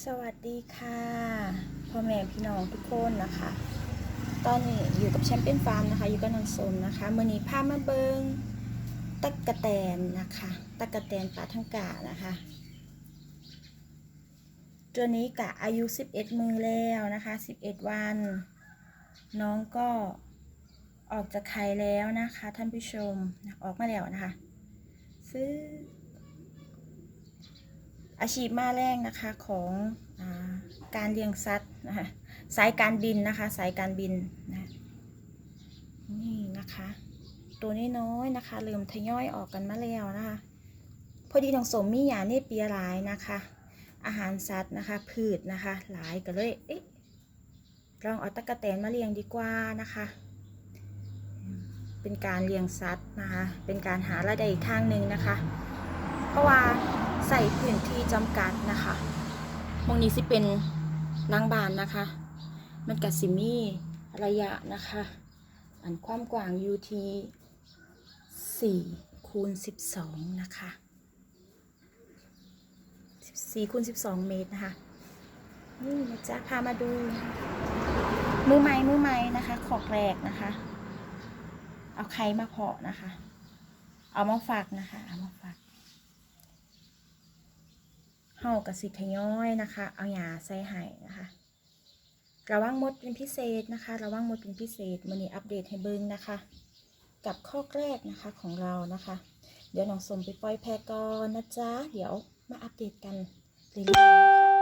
สวัสดีค่ะพ่อแม่พี่น้องทุกคนนะคะ ตอนนี้อยู่กับแชมเปี้ยนฟาร์มนะคะ อยู่กับนนสมนะคะมื่อนี้พามาเบิงตักกะแตนนะคะตักกะแตนปลาทังกานะคะ ตัวนี้กะอายุ 11 มือแล้วนะคะ 11 วัน น้องก็ออกจากไข่แล้วนะคะ ท่านผู้ชมออกมาแล้วนะคะ ซื้อ อาชีพมาแรกนะคะของอการเลี้ยงสัตว์นะคะสายการบินนะคะสายการบินนะนี่นะคะ ตัวน้อยๆนะคะเริ่มทยอยออกกันมาแล้วนะคะพอดีทางสมมีหยาเนเปียหลายนะคะ อาหารสัตว์นะคะ พืชนะคะ หลายก็เลยเอ๊ะลองเอาตะกะแตนมาเลี้ยงดีกว่านะคะ เป็นการเลี้ยงสัตว์นะคะ เป็นการหารายได้อีกทางหนึ่งนะคะ ใส่พื้นที่จำกัดนะคะมองนี้สิเป็นล้างบานนะคะ มันกับสิมีระยะนะคะ อันความกว้างอยู่ที่4คูณ12 นะคะ4คูณ12 เมตรนะคะนี่นะจ๊ะพามาดู มือไม้มือไม้นะคะขอกแรกนะคะ เอาไข่มาเพาะนะคะ เอามาฝักนะคะ เอามาฝัก เฮากับสิทยอยนะคะ เอาหยาใส่ไห้นะคะระวังมดเป็นพิเศษนะคะ ระวังมดเป็นพิเศษมันนี่อัปเดตให้เบิ้งนะคะ กับข้อแรกนะคะของเรานะคะ เดี๋ยวน้องสมไปปล่อยแพรก่อนนะจ๊ะ เดี๋ยวมาอัปเดตกันเรื่อยๆ